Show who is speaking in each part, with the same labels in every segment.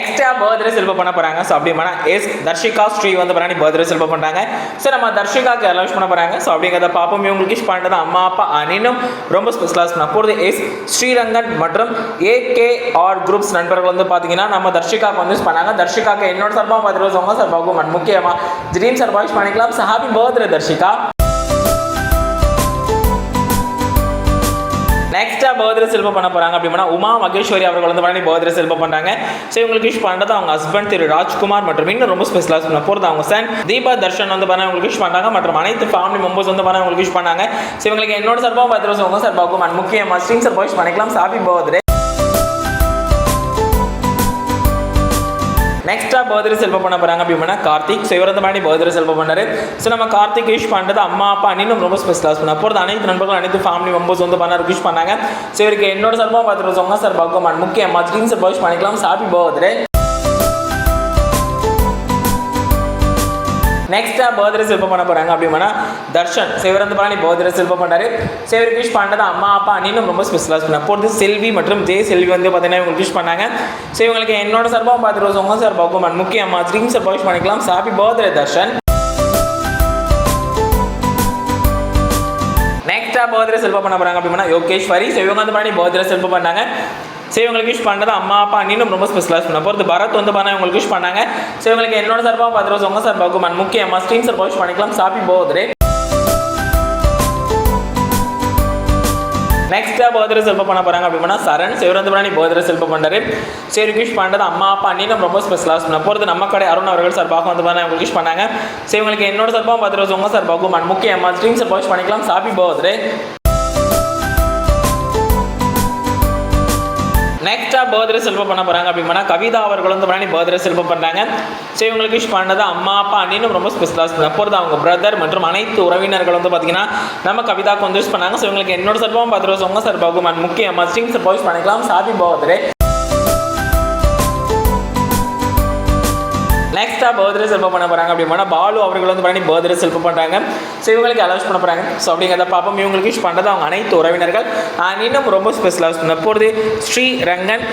Speaker 1: நெக்ஸ்டா birthday செல்ப பண்ண போறாங்க. ஸோ அப்படி பண்ணா எஸ் தர்ஷிகா ஸ்ரீ வந்து பண்ணி பர்த்டே செல்ப பண்ணுறாங்க ஸோ நம்ம தர்ஷிகாக்கு அலௌன்ஸ் பண்ண போறாங்க. ஸோ அப்படிங்கிறத பாப்போம் இவங்களுக்கு விஷ் பண்ணுறது அம்மா அப்பா அனினும் ரொம்ப ஸ்பெஷலாக பண்ண போகிறது எஸ் ஸ்ரீரங்கன் மற்றும் ஏகே ஆர் குரூப்ஸ் நண்பர்கள் வந்து பார்த்தீங்கன்னா நம்ம தர்ஷிகாக்கு வந்து பண்ணாங்க. தர்ஷிகாக்கு என்னோட சார்பாக பார்த்துட்டு உங்க சார்பாகவும் முக்கியமாக முக்கியமா. திடீர்னு சார்பாக பண்ணிக்கலாம். So happy birthday Darshika. நெக்ஸ்ட்டாக பர்த்டே செல்வம் பண்ண போறாங்க அப்படின்னா உமா மகேஸ்வரி அவர்கள் வந்து பண்ணி பர்த்டே செல்வம் பண்ணுறாங்க ஸோ இவங்களுக்கு விஷ் பண்ணுறது அவங்க ஹஸ்பண்ட் திரு ராஜ்குமார் மற்றும் இன்னும் ரொம்ப ஸ்பெஷலாக பண்ண போகிறது அவங்க சன் தீபா தர்ஷன் வந்து பண்ண உங்களுக்கு விஷ் பண்ணாங்க மற்றும் அனைத்து ஃபேமிலி மெம்பர்ஸ் வந்து பண்ண உங்களுக்கு விஷ் பண்ணாங்க ஸோ இவங்களுக்கு என்னோட சார்பாக பர்த்டே உங்க சார்பாகவும் அண்ட் முக்கியமா ஸ்ரீங் சார் விஷ் பண்ணிக்கலாம். சாப்பி பர்த்டே நெக்ஸ்டா பர்த்டே செல்வம் பண்ண போறாங்க அப்படின்னா கார்த்திக். ஸோ இவர் வந்து பர்த்டே செல்வம் பண்ணாரு ஸோ நம்ம கார்த்திக் விஷ் பண்ணுறது அம்மா அப்பா அண்ணனும் ரொம்ப ஸ்பெஷலாக பண்ண போகிறது அனைத்து நண்பர்கள் அனைத்து ஃபேமிலி மெம்பர்ஸ் வந்து பண்ணார் விஷ் பண்ணாங்க. ஸோ இவருக்கு என்னோட சார்பாக பார்த்துட்டு சொங்க சார் பகவான் முக்கியமாக ஸ்க்ரீன் சார் விஷ் பண்ணிக்கலாம் சாப்பி பர்த்டே நெக்ஸ்ட்டாக பர்த்டே சிற்பம் பண்ண போகிறாங்க அப்படின்னா தர்ஷன் சிவரந்த பழனி பர்த்டே செல்ப பண்ணாரு சிவர் விஷ் பண்ணது அம்மா அப்பா அண்ணின்னு ரொம்ப ஸ்பெஷலாக பண்ண போகிறது செல்வி மற்றும் ஜெய் செல்வி வந்து பார்த்தீங்கன்னா இவங்களுக்கு விஷ் பண்ணாங்க. ஸோ இவங்களுக்கு என்னோட சார்பாக பார்த்துட்டு உங்கள் சார் பகுமான் முக்கியமாக ட்ரீம் சார் விஷ் பண்ணிக்கலாம். Happy birthday Darshan. நெக்ஸ்ட்டாக பர்த்டே செல்ப பண்ண போகிறாங்க அப்படின்னா யோகேஸ்வரி ஸோ இவங்க வந்து பண்ணி பர்த்டே செல்ப பண்ணாங்க. ஸோ இவங்களுக்கு விஷ் பண்ணது அம்மா அப்பா அண்ணினும் ரொம்ப ஸ்பெஷலாக பண்ண போகிறது பரத் வந்து பண்ண இவங்களுக்கு விஷ் பண்ணாங்க. ஸோ இவங்களுக்கு என்னோட சார்பாக பார்த்துட்டு உங்க சார் பகுமான் முக்கியமாக ஸ்ட்ரீம் சார்பாக விஷ் பண்ணிக்கலாம். ஹாப்பி போகுது நெக்ஸ்ட்டாக பர்த்டே செல்ப பண்ண போகிறாங்க அப்படின்னா சரண். சிவரந்தபுராணி பர்த்டே செல்ப பண்ணாரு சரி விஷ் பண்ணுறது அம்மா அப்பா அண்ணினும் ரொம்ப ஸ்பெஷலாக பண்ண போகிறது நம்ம கடை அருண் அவர்கள் சார்பாக வந்து பண்ண விஷ் பண்ணாங்க. ஸோ இவங்களுக்கு என்னோட சார்பாக பார்த்துட்டு உங்கள் சார்பாகவும் and முக்கியமாக ஸ்ட்ரீம் சார் விஷ் பண்ணிக்கலாம். சாப்பி போகுது நெக்ஸ்டா பர்த்டே செல்வம் பண்ண போறாங்க அப்படின்னா கவிதா அவர்கள் வந்து பண்ணி பர்த்டே செல்வம் பண்றாங்க. ஸோ இவங்களுக்கு விஷ் பண்ணது அம்மா அப்பா அண்ணினும் ரொம்ப ஸ்பெஷலாக பண்ண அவங்க பிரதர் மற்றும் அனைத்து உறவினர்கள் வந்து பார்த்தீங்கன்னா நம்ம கவிதாக்கு வந்து விஷ் பண்ணாங்க. ஸோ இவங்களுக்கு என்னோட சார்பாகவும் பார்த்துருவோம். உங்க சார்பாகவும் and முக்கியமாக ஸ்டிங் சார் பண்ணிக்கலாம். சாதி பர்த்டே நெக்ஸ்ட்டாக பர்த்டே செல்ஃபோ பண்ண போகிறாங்க அப்படின்னா பாலு அவர்கள் வந்து பண்ணி பர்த்டே செல்ஃபோ பண்றாங்க. ஸோ இவங்களுக்கு அலவுஸ் பண்ண போகிறாங்க ஸோ அப்படிங்கிறத பார்ப்போம். இவங்களுக்கு விஷ் பண்ணுறது அவங்க அனைத்து உறவினர்கள். அண்ட் இன்னும் ரொம்ப ஸ்பெஷலாக பண்ண போகிறது Sri Rangan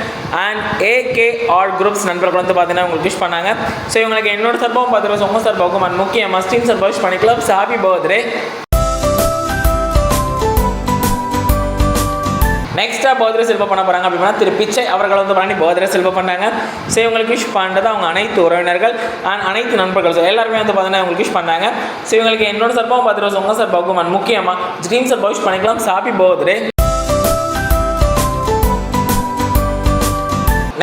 Speaker 1: and AK all groups நண்பர்கள் வந்து பார்த்தீங்கன்னா உங்களுக்கு விஷ் பண்ணாங்க. ஸோ இவங்களுக்கு என்னோட சார்பாகவும் பார்த்துருவோம் உங்க சார்பாகவும் அண்ட் முக்கியமாக ஸ்டீம் சார்பாக விஷ் பண்ணிக்கலாம். ஹாப்பி பர்த்டே நெக்ஸ்டா பர்த்டே செல்வம் பண்ண போறாங்க அப்படின்னா திரு பிச்சை அவர்கள் வந்து பண்ணி பர்த்டே செல்வம் பண்ணாங்க ஸோ இவங்களுக்கு விஷ் பண்ணுறது அவங்க அனைத்து உறவினர்கள் அண்ட் அனைத்து நண்பர்கள். ஸோ எல்லாருமே வந்து பார்த்தீங்கன்னா இவங்களுக்கு விஷ் பண்ணாங்க ஸோ இவங்களுக்கு என்னோட சார்பாகவும் பார்த்துட்டு உங்க சார் பகுமான் முக்கியமாக ட்ரீம் சார் விஷ் பண்ணிக்கலாம். சாப்பி பர்த்டே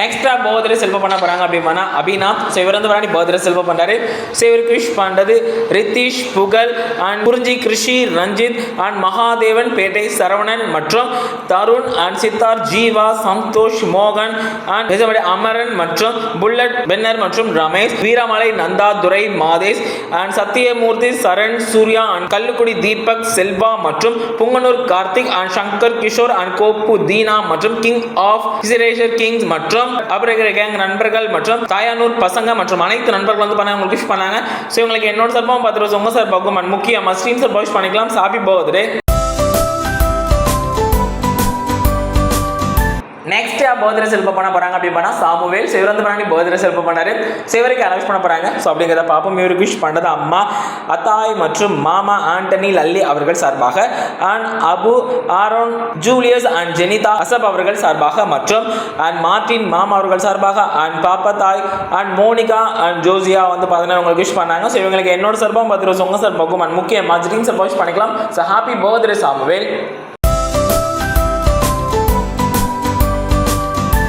Speaker 1: நெக்ஸ்டா பர்த்டே செல்வம் பண்ண போறாங்க அப்படின்னா அபிநாத் ஸோ இவர் வந்து பண்ணி பர்த்டே செல்வம் பண்றாரு. ஸோ இவர் விஷ் பண்ணுறது ரித்திஷ் புகழ் அண்ட் குறிஞ்சி கிருஷி ரஞ்சித் அண்ட் மகாதேவன் பேட்டை சரவணன் மற்றும் தருண் அண்ட் சித்தார் ஜீவா சந்தோஷ் மோகன் அண்ட் அமரன் மற்றும் புல்லட் பென்னர் மற்றும் ரமேஷ் வீரமலை நந்தா துரை மாதேஷ் அண்ட் சத்தியமூர்த்தி சரண் சூர்யா அண்ட் கல்லுக்குடி தீபக் செல்வா மற்றும் புங்கனூர் கார்த்திக் அண்ட் சங்கர் கிஷோர் அண்ட் கோப்பு தீனா மற்றும் கிங் ஆஃப் சிரேஷர் கிங்ஸ் மற்றும் மூலம் அபரகர கேங் நண்பர்கள் மற்றும் தாயானூர் பசங்க மற்றும் அனைத்து நண்பர்கள் வந்து பண்ண உங்களுக்கு விஷ் பண்ணாங்க. ஸோ இவங்களுக்கு என்னோட சார்பாகவும் பத்து பார்த்துட்டு உங்க சார் பகுமான் முக்கியமாக ஸ்ட்ரீம் சார் விஷ் பண்ணிக்கலாம். சாப்பி பர்த்டே நெக்ஸ்ட் பர்த்டே செல்ப பண்ண போறாங்க அப்படின்னா சாமுவேல் சிவரந்து பண்ணி போதிர செல்ப பண்ணாரு. சிவருக்கு அனௌன்ஸ் பண்ண போறாங்க. ஸோ அப்படிங்கிறத பார்ப்போம் இவருக்கு விஷ் பண்ணது அம்மா அத்தாய் மற்றும் மாமா ஆண்டனி லல்லி அவர்கள் சார்பாக and Abu Aaron Julius and Jenitha Asaf அவர்கள் சார்பாக மற்றும் அண்ட் மார்டின் மாமா அவர்கள் சார்பாக அண்ட் பாப்பா தாய் அண்ட் மோனிகா அண்ட் ஜோசியா வந்து பார்த்தீங்கன்னா உங்களுக்கு விஷ் பண்ணாங்க. ஸோ இவங்களுக்கு என்னோட சார்பாகவும் பார்த்துருவோம் உங்க சார்பாகவும் அண்ட் முக்கியமாக ட்ரீம் சார்பாக விஷ் பண்ணிக்கலாம். So happy birthday Samuel.